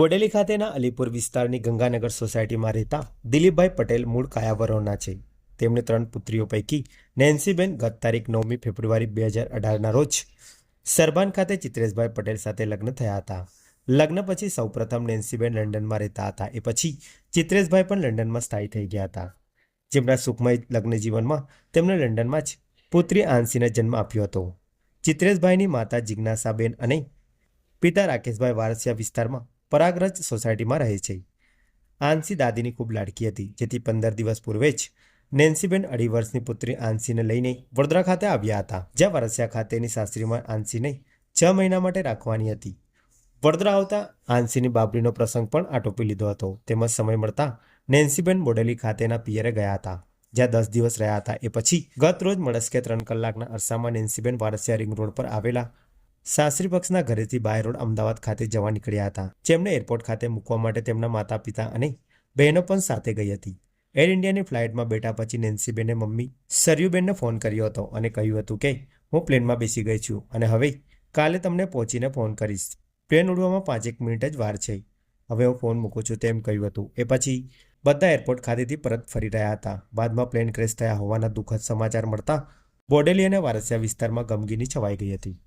બોડેલી ખાતેના અલીપુર વિસ્તારની ગંગાનગર સોસાયટીમાં રહેતા દિલીપભાઈ પટેલ મૂળ કાયાવરોના છે. તેમણે ત્રણ પુત્રીઓ પૈકી નેન્સીબેન ગત તારીખ નવમી ફેબ્રુઆરી બે હજાર અઢારના રોજ સરબાન ખાતે ચિત્રેશભાઈ પટેલ સાથે લગ્ન થયા હતા. લગ્ન પછી સૌપ્રથમ નેન્સીબેન લંડનમાં રહેતા હતા. એ પછી ચિત્રેશભાઈ પણ લંડનમાં સ્થાયી થઈ ગયા હતા. જેમના સુખમય લગ્ન જીવનમાં તેમણે લંડનમાં જ પુત્રી આંસીને જન્મ આપ્યો હતો. ચિત્રેશભાઈની માતા જિજ્ઞાસાબેન અને પિતા રાકેશભાઈ વારસિયા વિસ્તારમાં પરાગરજ સોસાયટીમાં રહે છે. આંસી દાદીની ખૂબ લાડકી હતી, જેથી પંદર દિવસ પૂર્વે જ નેન્સીબેન અઢી વર્ષની પુત્રી આંસીને લઈને વડોદરા ખાતે આવ્યા હતા, જ્યાં વરસિયા ખાતેની સાસરીમાં આંસીને છ મહિના માટે રાખવાની હતી. વડોદરા આવતા આંસીની બાબરીનો પ્રસંગ પણ આટોપી લીધો હતો. તેમજ સમય મળતા નેન્સીબેન બોડેલી ખાતેના પિયરે ગયા હતા, જ્યાં દસ દિવસ રહ્યા હતા. એ પછી ગત રોજ મળસ્કે ત્રણ કલાકના અરસામાં નેન્સીબેન વારસિયા રિંગ રોડ પર આવેલા સાસરી પક્ષના ઘરેથી બાય રોડ અમદાવાદ ખાતે જવા નીકળ્યા હતા. જેમને એરપોર્ટ ખાતે મૂકવા માટે તેમના માતા પિતા અને બહેનો પણ સાથે ગઈ હતી. એર ઇન્ડિયાની ફ્લાઇટમાં બેઠા પછી નેન્સીબેને મમ્મી સરયુબેનને ફોન કર્યો હતો અને કહ્યું હતું કે, હું પ્લેનમાં બેસી ગઈ છું અને હવે કાલે તમને પહોંચીને ફોન કરીશ. પ્લેન ઉડવામાં પાંચેક મિનિટ જ વાર છે. હવે હું ફોન મૂકું છું, તેમ કહ્યું હતું. એ પછી બધા એરપોર્ટ ખાતેથી પરત ફરી રહ્યા હતા. બાદમાં પ્લેન ક્રેશ થયા હોવાના દુઃખદ સમાચાર મળતા બોડેલી અને વારસિયા વિસ્તારમાં ગમગીની છવાઈ ગઈ હતી.